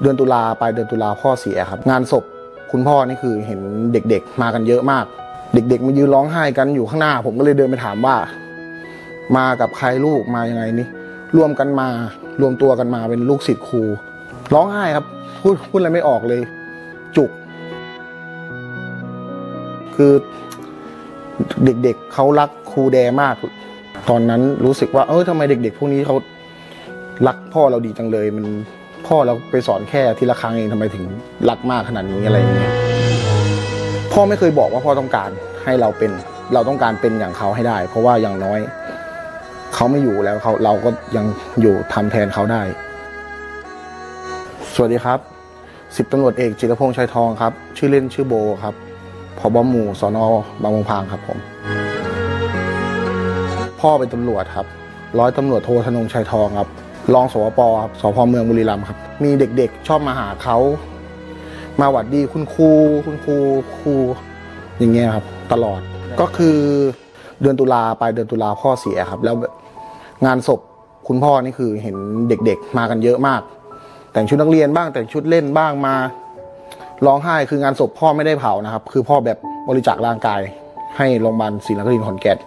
เดือนตุลาปลายเดือนตุลาพ่อเสียครับ งานศพคุณพ่อนี่คือเห็นเด็กๆ มากันเยอะมาก เด็กๆมายืนร้องไห้กันอยู่ข้างหน้า ผมก็เลยเดินไปถามว่า มากับใครลูกมายังไงนี่รวมกันมารวมตัวกันมาเป็นลูกศิษย์ครูร้องไห้ครับพูดพูดอะไรไม่ออกเลย จุก คือเด็กๆเขารักครูแดมาก ตอนนั้นรู้สึกว่า เออทำไมเด็ก ๆ พวกนี้เขารักพ่อเราดีจังเลยมัน พ่อเราไปสอนแค่ทีละครั้งเองทำไมถึงรักมากขนาดนี้อะไรอย่างเงี้ยพ่อไม่เคยบอกว่าพ่อต้องการให้เราเป็นเราต้องการเป็นอย่างเขาให้ได้ เพราะว่าอย่างน้อย เขาไม่อยู่แล้วเขาเราก็ยังอยู่ทำแทนเขาได้ สวัสดีครับสิบตำรวจเอกจิรพงษ์ชัยทองครับ ชื่อเล่นชื่อโบครับพบหมู่สนอบางบงพางครับผม พ่อเป็นตำรวจครับ ร้อยตำรวจโทธนงชัยทองครับ รองสวปครับสพเมืองบุรีรัมย์ครับ มีเด็กๆชอบมาหาเขามาหวัดดีคุณครูคุณครูครูอย่างเงี้ยครับ ตลอดก็คือเดือนตุลาไปเดือนตุลาพ่อเสียครับ แล้วงานศพคุณพ่อนี่คือเห็นเด็กๆ มากันเยอะมาก แต่งชุดนักเรียนบ้างแต่งชุดเล่นบ้างมาร้องไห้คืองานศพพ่อไม่ได้เผานะครับ คือพ่อแบบบริจาคร่างกาย ให้โรงพยาบาลศรีนครินทร์ขอนแก่น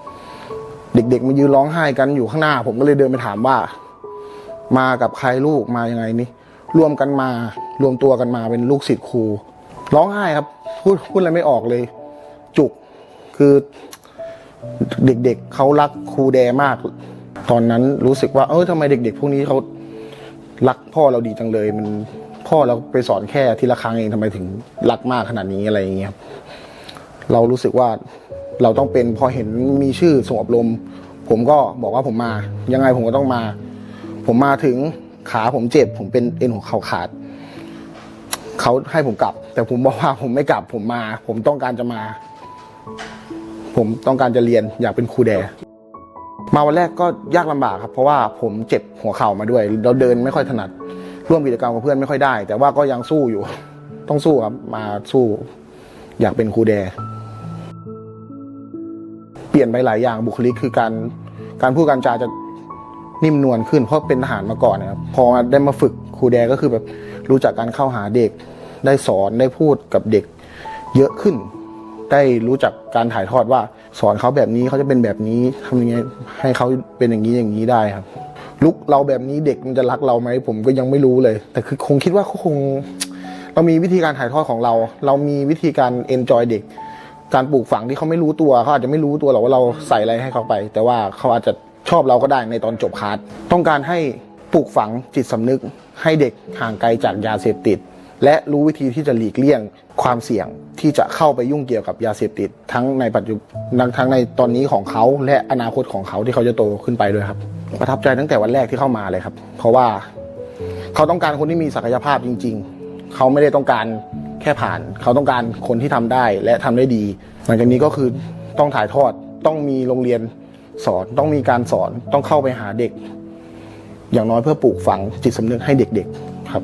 เด็กๆมายืนร้องไห้กันอยู่ข้างหน้า ผมก็เลยเดินไปถามว่า มากับใครลูกมายังไงนี่รวมกันมารวมตัวกันมาเป็นลูกศิษย์ครูร้องไห้ครับ พูดพูดอะไรไม่ออกเลย จุกคือเด็กๆเขารักครูแดมาก ตอนนั้นรู้สึกว่า เออทำไมเด็ก ๆ พวกนี้เขารักพ่อเราดีจังเลย มันพ่อเราไปสอนแค่ทีละครั้งเองทำไมถึงรักมากขนาดนี้อะไรอย่างเงี้ยครับเรารู้สึกว่าเราต้องเป็นพอเห็นมีชื่อส่งอบรม ผมก็บอกว่าผมมา ยังไงผมก็ต้องมา ผมมาถึงขาผมเจ็บ ผมเป็นเอ็นหัวเข่าขาดเขาให้ผมกลับ แต่ผมบอกว่าผมไม่กลับผมมา ผมต้องการจะมา ผมต้องการจะเรียนอยากเป็นครูแด มาวันแรกก็ยากลำบากครับ เพราะว่าผมเจ็บหัวเข่ามาด้วย เราเดินไม่ค่อยถนัด ร่วมกิจกรรมกับเพื่อนไม่ค่อยได้ แต่ว่าก็ยังสู้อยู่ ต้องสู้ครับ มาสู้ อยากเป็นครูแด เปลี่ยนไปหลายอย่างบุคลิกคือการการพูดการจาจะ นิ่มนวลขึ้นเพราะเป็นทหารมาก่อนนะครับพอได้มาฝึกครูแดก็คือแบบรู้จักการเข้าหาเด็ก ได้สอนได้พูดกับเด็ก เยอะขึ้น ได้รู้จักการถ่ายทอดว่า สอนเขาแบบนี้เขาจะเป็นแบบนี้ทำยังไงให้เขาเป็นอย่างนี้อย่างนี้ได้ครับ ลุกเราแบบนี้เด็กมันจะรักเราไหมผมก็ยังไม่รู้เลย แต่คือคงคิดว่าเขาคง เรามีวิธีการถ่ายทอดของเรา เรามีวิธีการเอนจอยเด็กการปลูกฝังที่เขาไม่รู้ตัวเขาอาจจะไม่รู้ตัวหรอกว่าเราใส่อะไรให้เขาไป แต่ว่าเขาอาจจะ ชอบเราก็ได้ในตอนจบคลาสต้องการให้ปลูกฝังจิตสำนึก ให้เด็กห่างไกลจากยาเสพติด และรู้วิธีที่จะหลีกเลี่ยงความเสี่ยงที่จะเข้าไปยุ่งเกี่ยวกับยาเสพติด ทั้งในปัจจุบันทั้งในตอนนี้ของเขาและอนาคตของเขาที่เขาจะโตขึ้นไปด้วยครับ ประทับใจตั้งแต่วันแรกที่เข้ามาเลยครับ เพราะว่าเขาต้องการคนที่มีศักยภาพจริง ๆ เขาไม่ได้ต้องการแค่ผ่าน เขาต้องการคนที่ทำได้และทำได้ดี หลังจากนี้ก็คือต้องถ่ายทอดต้องมีโรงเรียน สอนต้องมีการสอนต้องเข้าไปหาเด็ก อย่างน้อยเพื่อปลูกฝังจิตสำนึกให้เด็กๆครับ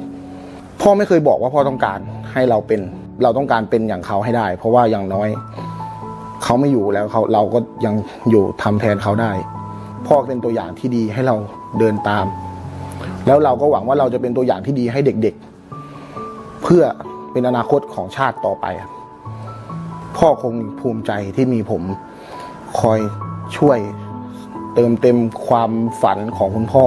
พ่อไม่เคยบอกว่าพ่อต้องการให้เราเป็นเราต้องการเป็นอย่างเขาให้ได้ เพราะว่าอย่างน้อยเขาไม่อยู่แล้วเขาเราก็ยังอยู่ทำแทนเขาได้ พ่อเป็นตัวอย่างที่ดีให้เราเดินตาม แล้วเราก็หวังว่าเราจะเป็นตัวอย่างที่ดีให้เด็กๆ เพื่อเป็นอนาคตของชาติต่อไป พ่อคงภูมิใจที่มีผมคอย ช่วยเติมเต็มความฝันของคุณพ่อ